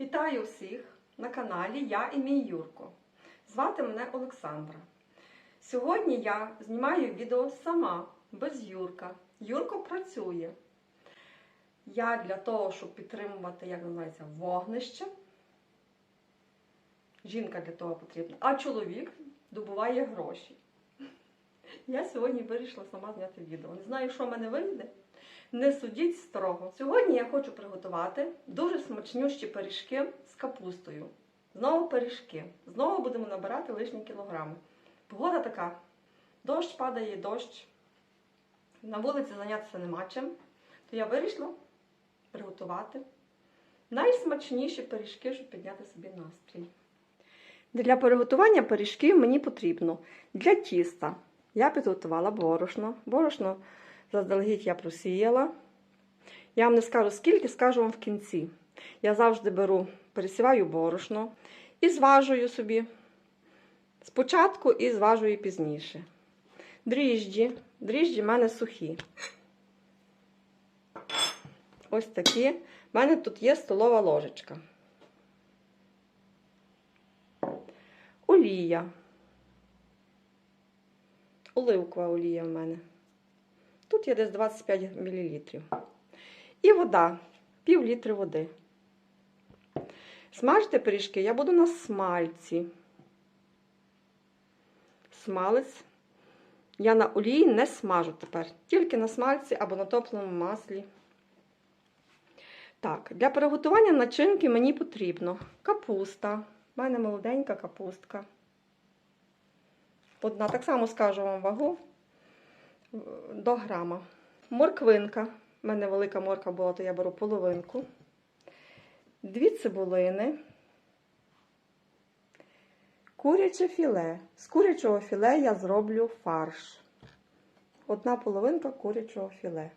Вітаю всіх на каналі Я і мій Юрко. Звати мене Олександра. Сьогодні я знімаю відео сама, без Юрка. Юрко працює. Я для того, щоб підтримувати, як називається, вогнище. Жінка для того потрібна, а чоловік добуває гроші. Я сьогодні вирішила сама зняти відео. Не знаю, що в мене вийде. Не судіть строго. Сьогодні я хочу приготувати дуже смачнющі пиріжки з капустою. Знову пиріжки. Знову будемо набирати лишні кілограми. Погода така. Дощ падає, дощ. На вулиці зайнятися нема чим. То я вирішила приготувати найсмачніші пиріжки, щоб підняти собі настрій. Для приготування пиріжків мені потрібно для тіста. Я підготувала борошно. Борошно заздалегідь я просіяла. Я вам не скажу скільки, скажу вам в кінці. Я завжди беру, пересіваю борошно і зважую собі спочатку і зважую пізніше. Дріжджі. Дріжджі в мене сухі. Ось такі. У мене тут є столова ложечка. Олія. Оливкова олія в мене. Тут є десь 25 мл. І вода, пів літри води. Смажити пиріжки я буду на смальці. Смалець. Я на олії не смажу тепер, тільки на смальці або на топленому маслі. Так, для приготування начинки мені потрібно капуста. У мене молоденька капустка. Одна, так само скажу вам вагу до грама. Морквинка. У мене велика морка була, то я беру половинку. Дві цибулини. Куряче філе. З курячого філе я зроблю фарш. Одна половинка курячого філе.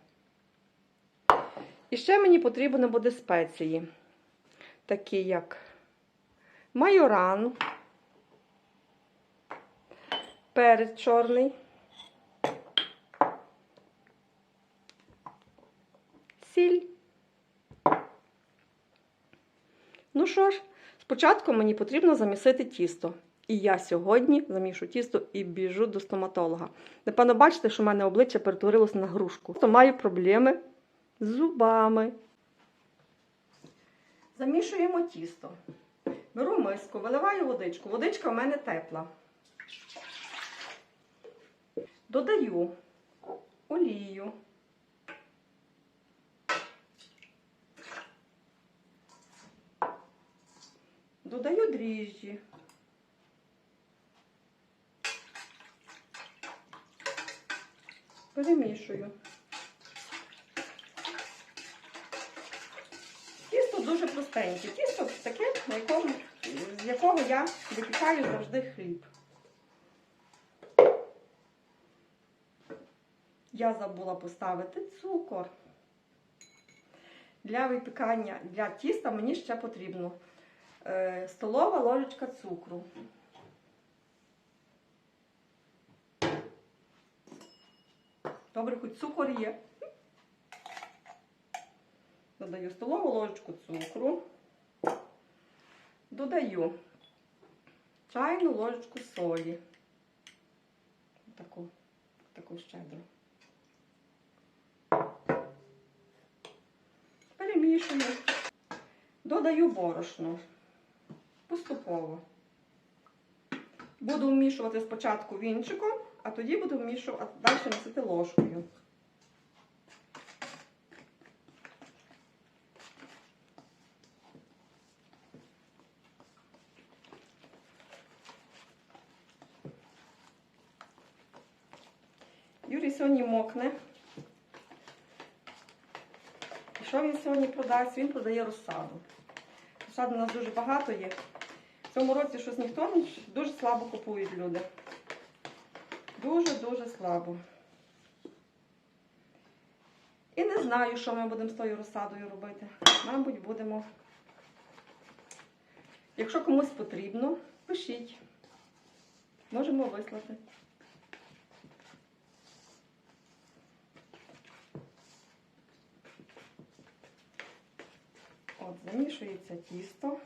І ще мені потрібно буде спеції, такі як майоран, перець чорний, сіль. Ну що ж, спочатку мені потрібно замісити тісто. І я сьогодні замішу тісто і біжу до стоматолога. Напевно, бачите, що в мене обличчя перетворилося на грушку. То маю проблеми з зубами. Замішуємо тісто. Беру миску, виливаю водичку. Водичка в мене тепла. Додаю олію. Додаю дріжджі. Перемішую. Тісто дуже простеньке. Тісто таке, на якому, з якого я випікаю завжди хліб. Я забула поставити цукор. Для випікання для тіста мені ще потрібно столова ложечка цукру. Добре, хоч цукор є. Додаю столову ложечку цукру. Додаю чайну ложечку солі. Таку, таку щедру. Перемішую. Додаю борошно. Поступово. Буду вмішувати спочатку вінчиком, а тоді буду вмішувати, далі носити ложкою. Юрій сьогодні мокне. І що він сьогодні продасть? Він продає розсаду. Розсади у нас дуже багато є. Цьому році щось ніхто дуже слабо купують люди. Дуже-дуже слабо. І не знаю, що ми будемо з тою розсадою робити. Мабуть, будемо. Якщо комусь потрібно, пишіть. Можемо вислати. От, замішується тісто.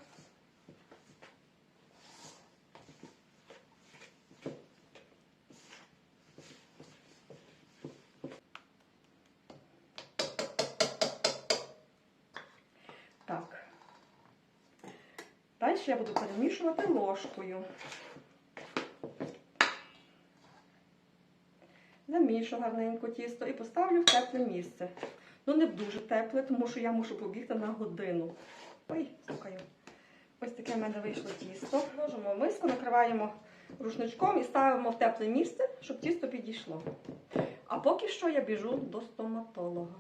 Так. Далі я буду ложкою. Замішу гарненько тісто і поставлю в тепле місце. Ну, не в дуже тепле, тому що я мушу побігти на годину. Ой, слухаю. Ось таке в мене вийшло тісто. Ложимо миску, накриваємо рушничком і ставимо в тепле місце, щоб тісто підійшло. А поки що я біжу до стоматолога.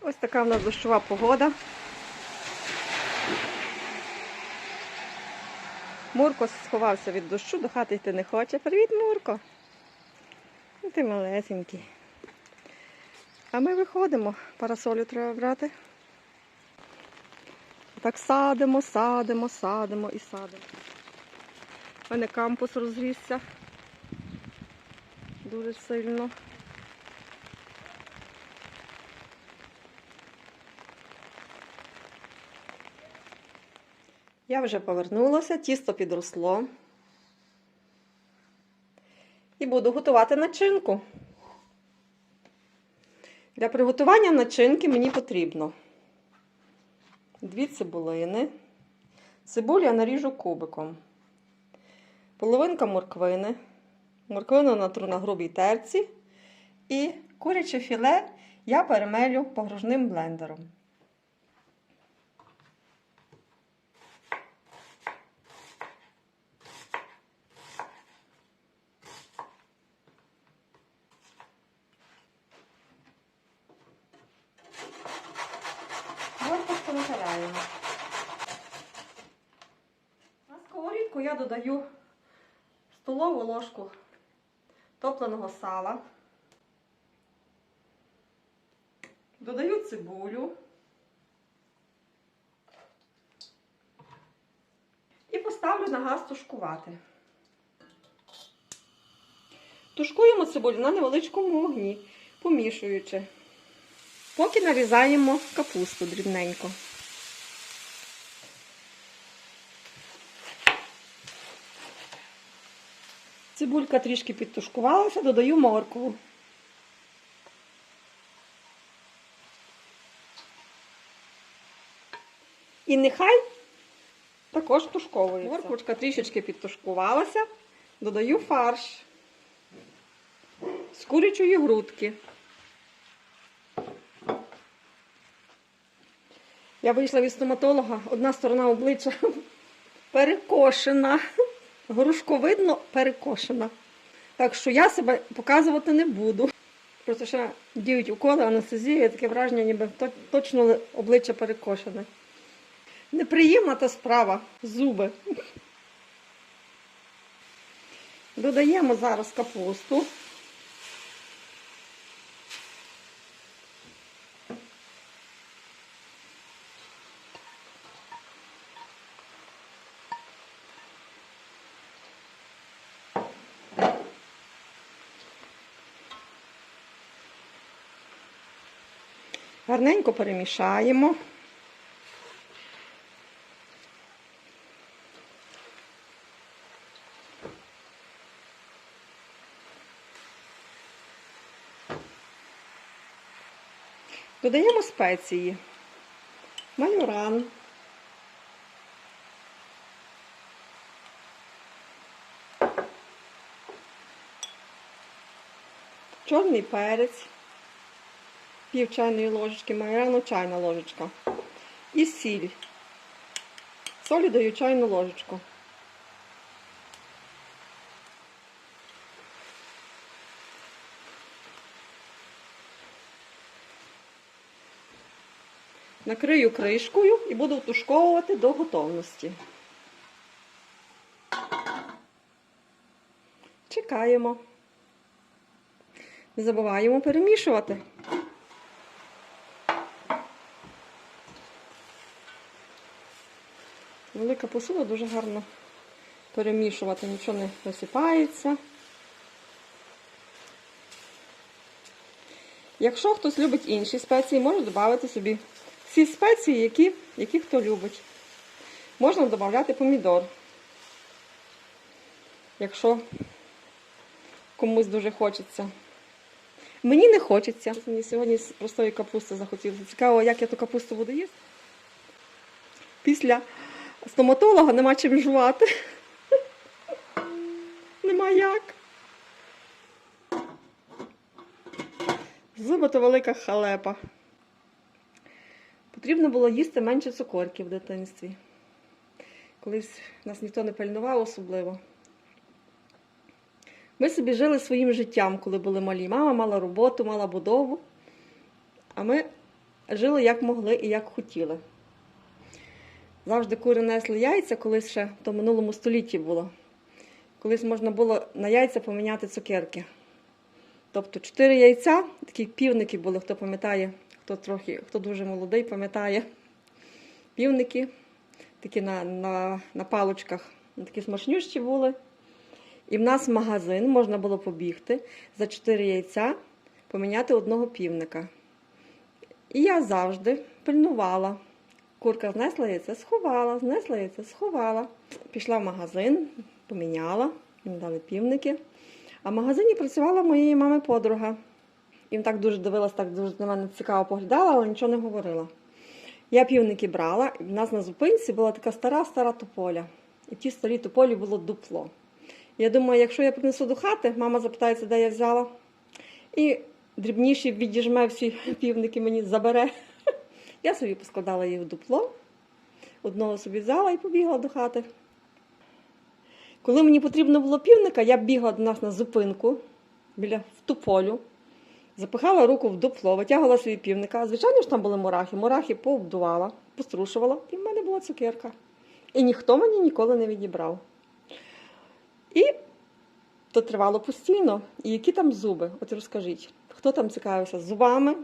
Ось така в нас дощова погода. Мурко сховався від дощу, до хати йти не хоче. Привіт, Мурко. Ну, Ти малесенький. А ми виходимо. Парасолю треба брати. Так садимо, садимо, садимо і садимо. У мене кампус розрісся дуже сильно. Я вже повернулася, тісто підросло. І буду готувати начинку. Для приготування начинки мені потрібно дві цибулини. Цибулю я наріжу кубиком. Половинка морквини. Морквину натру на грубій терці. І куряче філе я перемелю погружним блендером. Горпочку накаляємо. На сковорідку я додаю столову ложку топленого сала. Додаю цибулю. І поставлю на газ тушкувати. Тушкуємо цибулю на невеличкому вогні, помішуючи. Поки нарізаємо капусту дрібненько. Цибулька трішки підтушкувалася, додаю моркву. І нехай також тушковується. Морквочка трішечки підтушкувалася, додаю фарш з курячої грудки. Я вийшла від стоматолога, одна сторона обличчя перекошена, грушковидно перекошена. Так що я себе показувати не буду. Просто ще діють уколи, анестезія, таке враження, ніби точно обличчя перекошене. Неприємна та справа, зуби. Додаємо зараз капусту. Гарненько перемішаємо. Додаємо спеції. Майоран. Чорний перець пів чайної ложечки майорану, чайна ложечка. І сіль. Солі даю чайну ложечку. Накрию кришкою і буду втушковувати до готовності. Чекаємо. Не забуваємо перемішувати. Велика посуда дуже гарно перемішувати, нічого не висипається. Якщо хтось любить інші спеції, може додати собі всі спеції, які, які хто любить. Можна додати помідор. Якщо комусь дуже хочеться. Мені не хочеться. Мені сьогодні з простої капусти захотілося. Цікаво, як я ту капусту буду їсти. Після стоматолога нема чим жувати. Нема як. Зуби то велика халепа. Потрібно було їсти менше цукорків в дитинстві. Колись нас ніхто не пильнував особливо. Ми собі жили своїм життям, коли були малі. Мама мала роботу, мала будову. А ми жили як могли і як хотіли. Завжди кури несли яйця, колись ще в минулому столітті було. Колись можна було на яйця поміняти цукерки. Тобто чотири яйця, такі півники були, хто пам'ятає, хто трохи, хто дуже молодий, пам'ятає. Півники, такі на, на, на палочках, такі смачнющі були. І в нас магазин можна було побігти за 4 яйця, поміняти одного півника. І я завжди пильнувала. Курка знесла яйце, сховала, знесла яйце, сховала. Пішла в магазин, поміняла, мені дали півники. А в магазині працювала моєї мами подруга. І так дуже дивилась, так дуже на мене цікаво поглядала, але нічого не говорила. Я півники брала, і в нас на зупинці була така стара-стара тополя. І в тій старій тополі було дупло. Я думаю, якщо я принесу до хати, мама запитається, де я взяла. І дрібніші відіжме всі півники мені забере. Я собі поскладала їх в дупло, одного собі взяла і побігла до хати. Коли мені потрібно було півника, я бігла до нас на зупинку біля в туполю, запихала руку в дупло, витягувала свій півника. Звичайно ж, там були мурахи. Мурахи пообдувала, пострушувала, і в мене була цукерка. І ніхто мені ніколи не відібрав. І то тривало постійно. І які там зуби? От розкажіть, хто там цікавився зубами?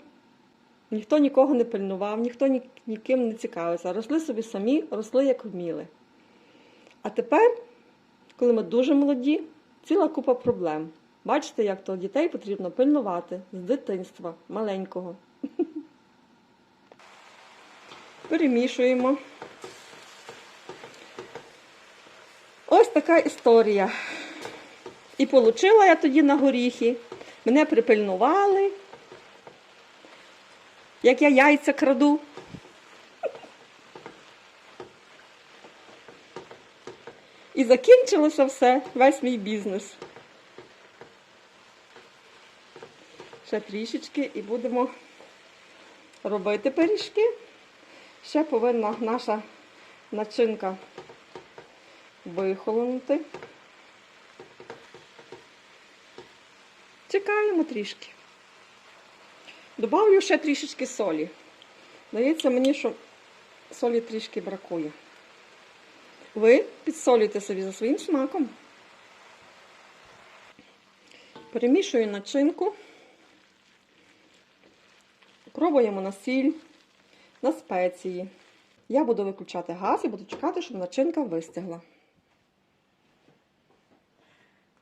Ніхто нікого не пильнував, ніхто ні, ніким не цікавився. Росли собі самі, росли як вміли. А тепер, коли ми дуже молоді, ціла купа проблем. Бачите, як то дітей потрібно пильнувати з дитинства маленького. Перемішуємо. Ось така історія. І получила я тоді на горіхи. Мене припильнували, як я яйця краду. І закінчилося все, весь мій бізнес. Ще трішечки і будемо робити пиріжки. Ще повинна наша начинка вихолонути. Чекаємо трішки. Добавлю ще трішечки солі. Здається мені, що солі трішки бракує. Ви підсолюйте собі за своїм смаком. Перемішую начинку. Пробуємо на сіль, на спеції. Я буду виключати газ і буду чекати, щоб начинка вистигла.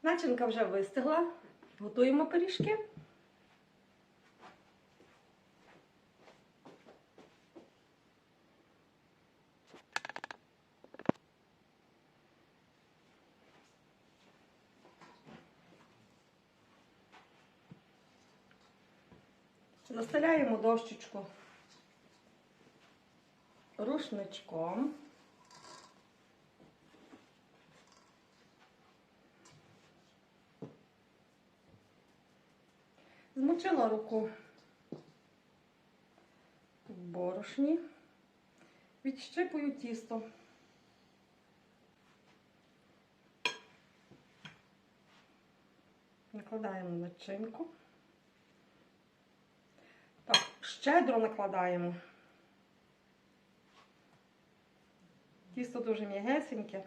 Начинка вже вистигла. Готуємо пиріжки. Застеляємо дощечку рушничком. Змочила руку в борошні, відщипую тісто. Накладаємо начинку. Так, щедро накладаємо. Тісто дуже м'ягесеньке.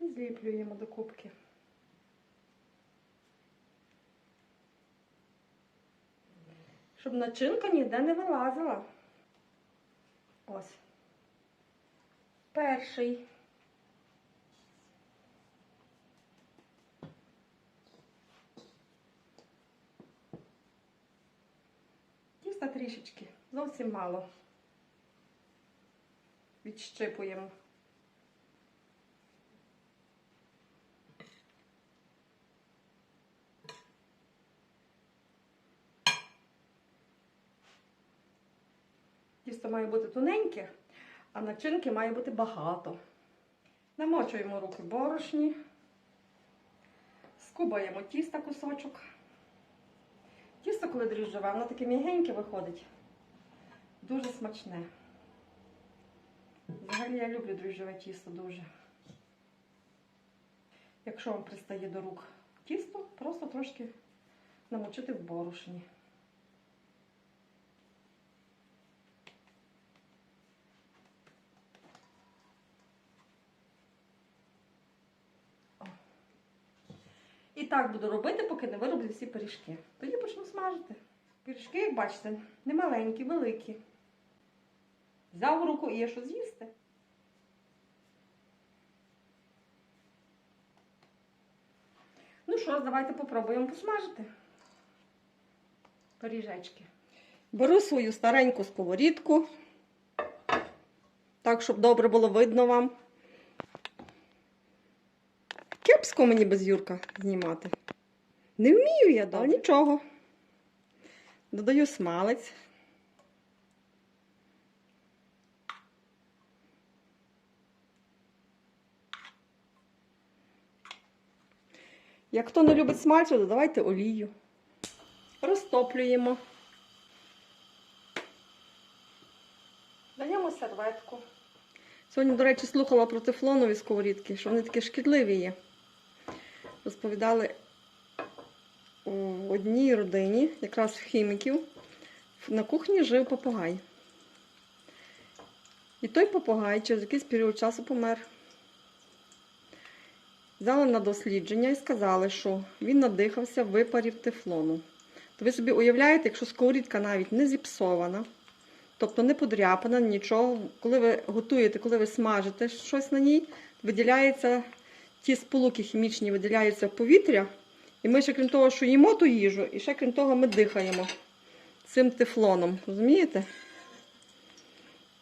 І зліплюємо до кубки. Щоб начинка ніде не вилазила. Ось. Перший. Тіста трішечки, зовсім мало. Відщипуємо. Тісто має бути тоненьке, а начинки має бути багато. Намочуємо руки борошні, скубаємо тіста кусочок. Тісто, коли дріжджове, воно таке м'ягеньке виходить. Дуже смачне. Взагалі я люблю дріжджове тісто дуже. Якщо вам пристає до рук тісто, просто трошки намочити в борошні. Так буду робити, поки не вироблю всі пиріжки. Тоді почну смажити. Пиріжки, як бачите, не маленькі, великі. Взяв в руку і є що з'їсти. Ну що давайте попробуємо посмажити. Пиріжечки. Беру свою стареньку сковорідку, так, щоб добре було видно вам. Кепсько мені без Юрка знімати. Не вмію я, да, нічого. Додаю смалець. Як хто не любить смальцю, додавайте олію. Розтоплюємо. Даємо серветку. Сьогодні, до речі, слухала про тефлонові сковорідки, що вони такі шкідливі є. Розповідали у одній родині, якраз в хіміків, на кухні жив попугай. І той попугай через якийсь період часу помер. Взяли на дослідження і сказали, що він надихався випарів тефлону. То ви собі уявляєте, якщо сковорідка навіть не зіпсована, тобто не подряпана, нічого, коли ви готуєте, коли ви смажите щось на ній, виділяється ті сполуки хімічні, виділяються в повітря. І ми ще крім того, що їмо ту їжу, і ще крім того, ми дихаємо цим тефлоном. Розумієте?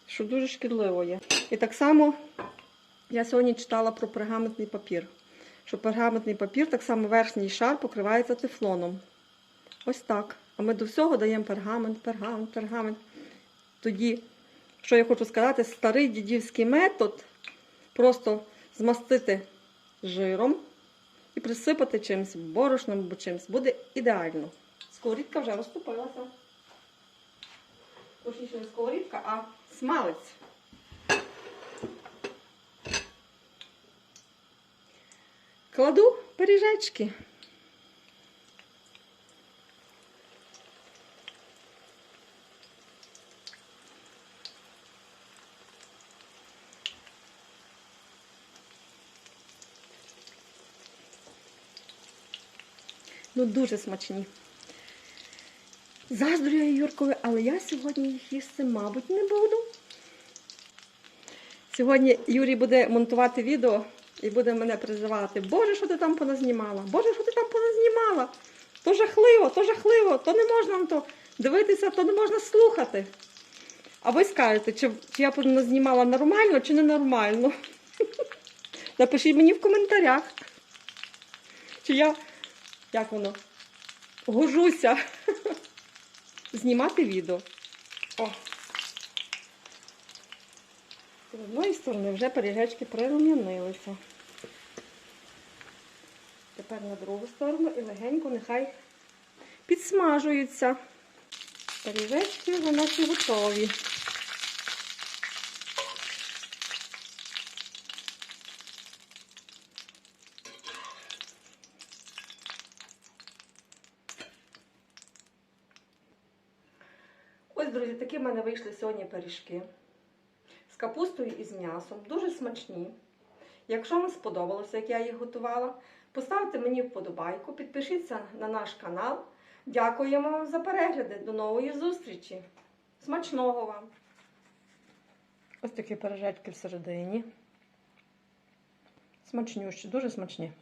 Що дуже шкідливо є. І так само я сьогодні читала про пергаментний папір. Що пергаментний папір, так само верхній шар покривається тефлоном. Ось так. А ми до всього даємо пергамент, пергамент, пергамент. Тоді, що я хочу сказати, старий дідівський метод просто змастити жиром і присипати чимось борошном або чимось. Буде ідеально. Сковорідка вже розтопилася. Точніше, не сковорідка, а смалець. Кладу пиріжечки. Ну, дуже смачні. Заздрю я Юркові, але я сьогодні їх їсти, мабуть, не буду. Сьогодні Юрій буде монтувати відео і буде мене призивати. Боже, що ти там поназнімала? Боже, що ти там поназнімала? То жахливо, то жахливо, то не можна на то дивитися, то не можна слухати. А ви скажете, чи я поназнімала нормально, чи ненормально? Напишіть мені в коментарях. Чи я, як воно, гожуся знімати відео. О! З одної сторони вже пиріжечки прирум'янилися. Тепер на другу сторону і легенько нехай підсмажуються. Пиріжечки вже наші готові. Друзі, такі в мене вийшли сьогодні пиріжки з капустою і з м'ясом. Дуже смачні. Якщо вам сподобалося, як я їх готувала, поставте мені вподобайку, підпишіться на наш канал. Дякуємо вам за перегляди. До нової зустрічі. Смачного вам! Ось такі пиріжечки всередині. Смачнющі, дуже смачні.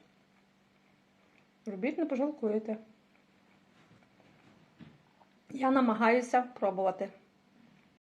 Робіть, не пожалкуєте. Я намагаюся пробувати.